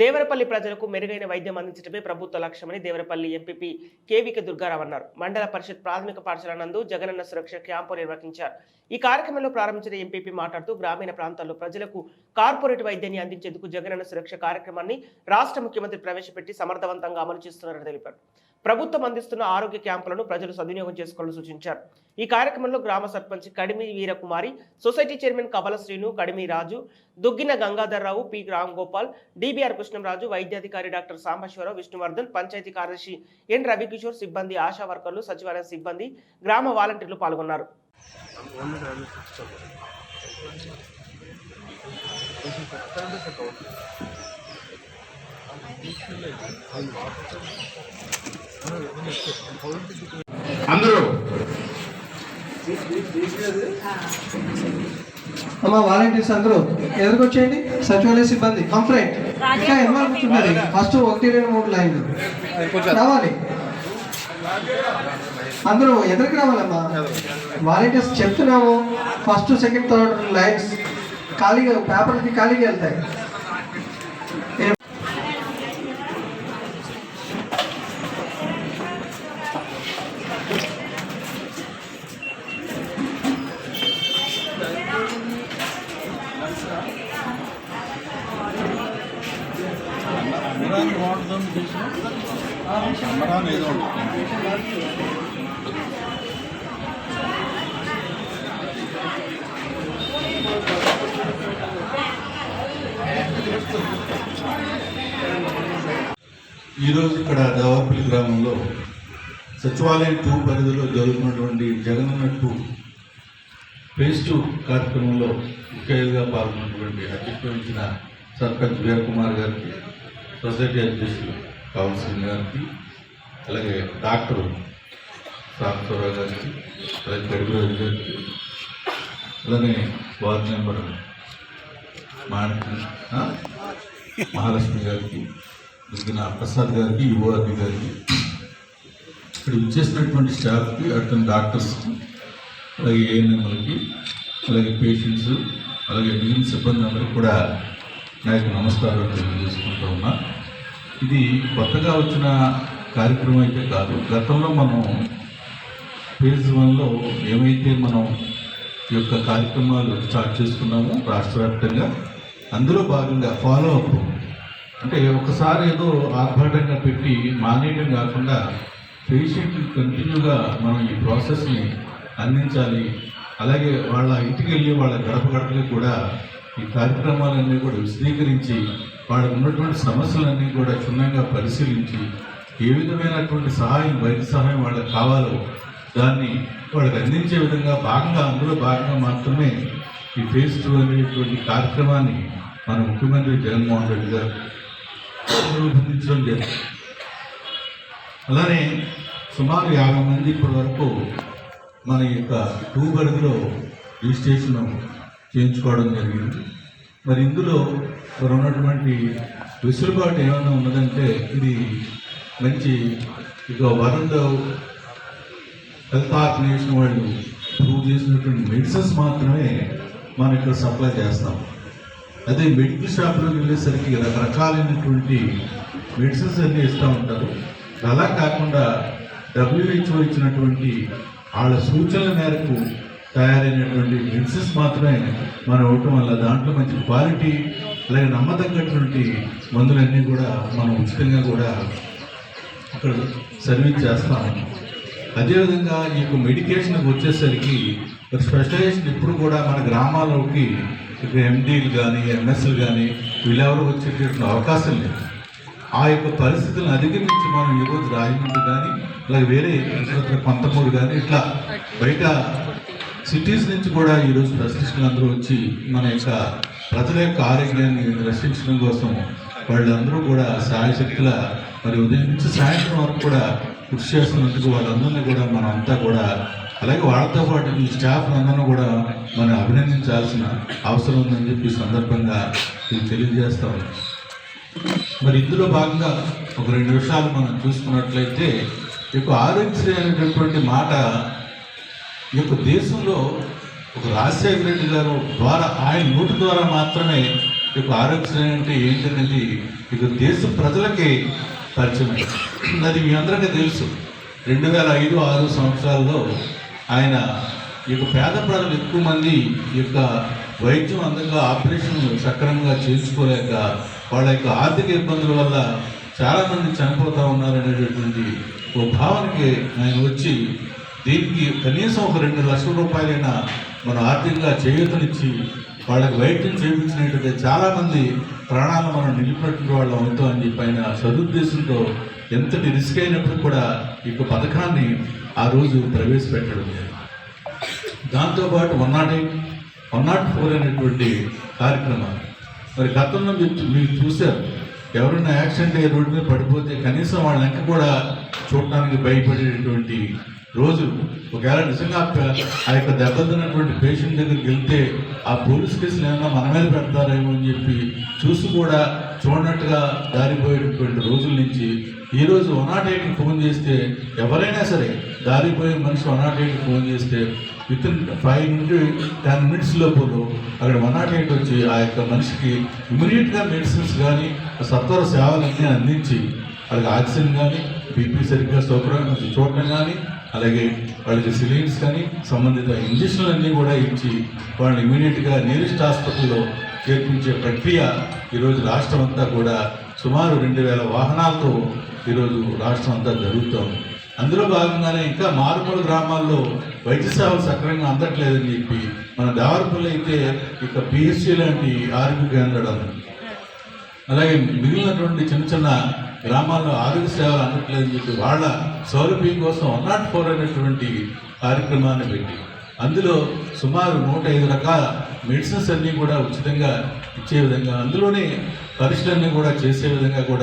దేవరపల్లి ప్రజలకు మెరుగైన వైద్యం అందించడమే ప్రభుత్వ లక్ష్యమని దేవరపల్లి ఎంపీపీ కేవీకే దుర్గారావు అన్నారు. మండల పరిషత్ ప్రాథమిక పాఠశాల నందు జగనన్న సురక్ష క్యాంపు నిర్వహించారు. ఈ కార్యక్రమంలో ప్రారంభించిన ఎంపీపీ మాట్లాడుతూ గ్రామీణ ప్రాంతాల్లో ప్రజలకు కార్పొరేట్ వైద్యాన్ని అందించేందుకు జగనన్న సురక్ష కార్యక్రమాన్ని రాష్ట్ర ముఖ్యమంత్రి ప్రవేశపెట్టి సమర్థవంతంగా అమలు చేస్తున్నారని తెలిపారు. ప్రభుత్వం అందిస్తున్న ఆరోగ్య క్యాంపులను ప్రజలు సద్వినియోగం చేసుకోవాలని సూచించారు. ఈ కార్యక్రమంలో గ్రామ sarpanch Kadimi Veerakumari society chairman Kavala Srinu Kadimi Raju Duggina Gangadhar Rao P. Ram Gopal DBR Krishnamraju వైద్యాధికారి డాక్టర్ సాంబశ్వరరావు విష్ణువర్ధన్ పంచాయతీ కార్యదర్శి ఎన్. రవికిషోర్ సిబ్బంది ఆశా వర్కర్లు సచివాలయ సిబ్బంది గ్రామ వాలంటీర్లు పాల్గొన్నారు. అందరూ. అమ్మ వాలంటీర్స్ అందరూ ఎదురుకొచ్చేయండి సచివాలయ సిబ్బంది కంప్లైంట్. ఇంకా ఎన్వాల్ కూర్చున్నది ఫస్ట్ ఒకటి రెండు మూడు లైన్లు. రావాలి. అందరూ ఎదురుకు రావాలమ్మా? వాలంటీర్స్ చెప్తున్నాము. ఫస్ట్ సెకండ్ థర్డ్ లైన్స్ ఖాళీగా పేపర్కి ఖాళీగా వెళ్తాయి. వాడదాం ఏదో ఈరోజు ఇక్కడ దేవాపల్లి గ్రామంలో సచివాలయం టూ పరిధిలో జరుగుతున్నటువంటి జగనన్న టూ ఫేజ్ టూ కార్యక్రమంలో ముఖ్యంగా పాల్గొన్నటువంటి అధ్యక్షత వహించిన సర్పంచ్ వీరకుమార్ గారికి సొసైటీ అధ్యక్షులు కౌన్సిలింగ్ గారికి అలాగే డాక్టర్ సాంబశ్వరరావు గారికి అలాగే గడిపిరాజు గారికి అలానే వార్డ్ మెంబర్ మాణిక్ మహాలక్ష్మి గారికి దుర్గిన ప్రసాద్ గారికి యువఆర్పి గారికి ఇక్కడ ఇచ్చేసినటువంటి స్టాఫ్కి అటు డాక్టర్స్కి అలాగే ఏఎన్ఎంలకి అలాగే పేషెంట్స్ అలాగే మిగిలిన సిబ్బంది అందరికీ కూడా నా యొక్క నమస్కారాలు తెలియజేసుకుంటూ ఉన్నా. ఇది కొత్తగా వచ్చిన కార్యక్రమం అయితే కాదు. గతంలో మనం ఫేజ్ వన్లో ఏమైతే మనం ఈ యొక్క కార్యక్రమాలు స్టార్ట్ చేసుకున్నామో రాష్ట్ర వ్యాప్తంగా అందులో భాగంగా ఫాలో అప్ అంటే ఒకసారి ఏదో ఆర్భాటంగా పెట్టి మానేయడం కాకుండా పేషెంట్ కంటిన్యూగా మనం ఈ ప్రాసెస్ని అందించాలి. అలాగే వాళ్ళ ఇంటికి వెళ్ళి వాళ్ళ గడప గడపలకు కూడా ఈ కార్యక్రమాలన్నీ కూడా విశదీకరించి వాళ్ళకు ఉన్నటువంటి సమస్యలన్నీ కూడా క్షుణ్ణంగా పరిశీలించి ఏ విధమైనటువంటి సహాయం వైద్య సహాయం వాళ్ళకి కావాలో దాన్ని వాళ్ళకి అందించే విధంగా భాగంగా అందులో భాగంగా మాత్రమే ఈ ఫేజ్ టూ అనేటువంటి కార్యక్రమాన్ని మన ముఖ్యమంత్రి జగన్మోహన్ రెడ్డి గారు రూపొందించడం జరిగింది. అలానే సుమారు యాభై మంది ఇప్పటి వరకు మన యొక్క టూ పరిధిలో రిజిస్ట్రేషన్ చేయించుకోవడం జరిగింది. మరి ఇందులో మరి ఉన్నటువంటి వెసులుబాటు ఏమైనా ఉన్నదంటే ఇది మంచి ఇక వరల్డ్ హెల్త్ ఆర్గనైజేషన్ వాళ్ళు ప్రూవ్ చేసినటువంటి మెడిసిన్స్ మాత్రమే మనం ఇక్కడ సప్లై చేస్తాం. అదే మెడికల్ షాప్లోకి వెళ్ళేసరికి రకరకాలైనటువంటి మెడిసిన్స్ అన్నీ ఇస్తూ ఉంటారు. అలా కాకుండా డబ్ల్యూహెచ్ఓ ఇచ్చినటువంటి వాళ్ళ సూచనల మేరకు తయారైనటువంటి మెడిసిన్స్ మాత్రమే మనం ఇవ్వటం వల్ల దాంట్లో మంచి క్వాలిటీ అలాగే నమ్మదగ్గటువంటి మందులన్నీ కూడా మనం ఉచితంగా కూడా అక్కడ సర్వీస్ చేస్తాం అదేవిధంగా ఈ యొక్క మెడికేషన్కి వచ్చేసరికి స్పెషలైజేషన్ ఇప్పుడు కూడా మన గ్రామాల్లోకి ఇక్కడ ఎండీలు కానీ ఎంఎస్లు కానీ వీళ్ళెవరూ వచ్చేటటువంటి అవకాశం లేదు. ఆ యొక్క పరిస్థితులను అధిగమించి మనం ఈరోజు రాజమండ్రి కానీ అలాగే వేరే ఇతరత్ర పంతమూరు కానీ ఇట్లా బయట సిటీస్ నుంచి కూడా ఈరోజు ప్రశ్నించిన అందరూ వచ్చి మన యొక్క ప్రజల యొక్క ఆరోగ్యాన్ని రక్షించడం కోసం వాళ్ళందరూ కూడా సాయశక్తుల మరి ఉదయం నుంచి సాయంత్రం వరకు కూడా కృషి చేస్తున్నందుకు వాళ్ళందరినీ కూడా మనం అంతా కూడా అలాగే వాళ్ళతో పాటు ఈ స్టాఫ్ అందరినీ కూడా మనం అభినందించాల్సిన అవసరం ఉందని చెప్పి సందర్భంగా ఇది తెలియజేస్తాం మరి ఇందులో భాగంగా ఒక రెండు విషయాలు మనం చూసుకున్నట్లయితే ఈ యొక్క ఆరోగ్యశ్రీ అనేటటువంటి మాట ఈ యొక్క దేశంలో ఒక రాజశేఖర రెడ్డి గారు ద్వారా ఆయన నోటి ద్వారా మాత్రమే ఈ యొక్క ఆరోగ్యశ్రీ అంటే ఏంటనేది ఇక దేశ ప్రజలకి పరిచయం అది మీ అందరికీ తెలుసు. రెండు వేల ఐదు ఆరు సంవత్సరాల్లో ఆయన ఈ యొక్క పేద ప్రజలు ఎక్కువ మంది ఈ యొక్క వైద్యం అందంగా ఆపరేషన్ సక్రమంగా చేసుకోలేక వాళ్ళ యొక్క ఆర్థిక ఇబ్బందుల వల్ల చాలామంది చనిపోతూ ఉన్నారు అనేటటువంటి భావనకి ఆయన వచ్చి దీనికి కనీసం ఒక రెండు లక్షల రూపాయలైనా మనం ఆర్థికంగా చేయూతనిచ్చి వాళ్ళకి వైద్యం చేయించినట్టయితే చాలామంది ప్రాణాలను మనం నిలిపినటువంటి వాళ్ళం అవుతాం అని పైన సదుద్దేశంతో ఎంతటి రిస్క్ అయినప్పుడు కూడా ఈ పథకాన్ని ఆ రోజు ప్రవేశపెట్టడం దాంతోపాటు one nought eight one nought four అనేటువంటి కార్యక్రమాలు. మరి గతంలో మీరు మీరు చూశారు ఎవరైనా యాక్సిడెంట్ అయ్యే రోడ్డు మీద పడిపోతే కనీసం వాళ్ళ వెంక కూడా చూడటానికి భయపడేటటువంటి రోజు ఒకవేళ నిజంగా ఆ యొక్క దెబ్బతిన్నటువంటి పేషెంట్ దగ్గరికి వెళ్తే ఆ పోలీస్ కేసులు ఏమైనా మన మీద పెడతారేమో అని చెప్పి చూసి కూడా చూడనట్టుగా దారిపోయేటటువంటి రోజుల నుంచి ఈ రోజు వన్ నాట్ ఎయిట్కి ఫోన్ చేస్తే ఎవరైనా సరే దారిపోయే మనిషి వన్ నాట్ ఎయిట్కి ఫోన్ చేస్తే విత్ ఇన్ ఫైవ్ నుండి టెన్ మినిట్స్ లోపు అక్కడ వన్ నాట్ ఎయిట్ వచ్చి ఆ యొక్క మనిషికి ఇమీడియట్గా మెడిసిన్స్ కానీ సత్వర సేవలన్నీ అందించి వాళ్ళకి ఆక్సిజన్ కానీ బీపీ సరిగ్గా సౌకర్యం చూడటం కానీ అలాగే వాళ్ళకి సిలింగ్స్ కానీ సంబంధిత ఇంజక్షన్లు అన్నీ కూడా ఇచ్చి వాళ్ళని ఇమీడియట్గా నియరెస్ట్ హాస్పిటల్లో చేర్పించే ప్రక్రియ ఈరోజు రాష్ట్రం అంతా కూడా సుమారు రెండు వేల వాహనాలతో ఈరోజు రాష్ట్రం అంతా జరుగుతోంది. అందులో భాగంగానే ఇంకా మారుమూల గ్రామాల్లో వైద్య సేవలు సక్రమంగా అందట్లేదని చెప్పి మన దేవరపల్లి అయితే ఇక పిహెచ్సి లాంటి ఆరోగ్య కేంద్రాలు అలాగే మిగిలినటువంటి చిన్న చిన్న గ్రామాల్లో ఆరోగ్య సేవలు అందట్లేదని చెప్పి వాళ్ళ సౌలభ్యం కోసం వన్ నాట్ ఫోర్ అనేటువంటి కార్యక్రమాన్ని పెట్టి అందులో సుమారు నూట ఐదు రకాల మెడిసిన్స్ అన్నీ కూడా ఉచితంగా ఇచ్చే విధంగా అందులోనే పరీక్షలన్నీ కూడా చేసే విధంగా కూడా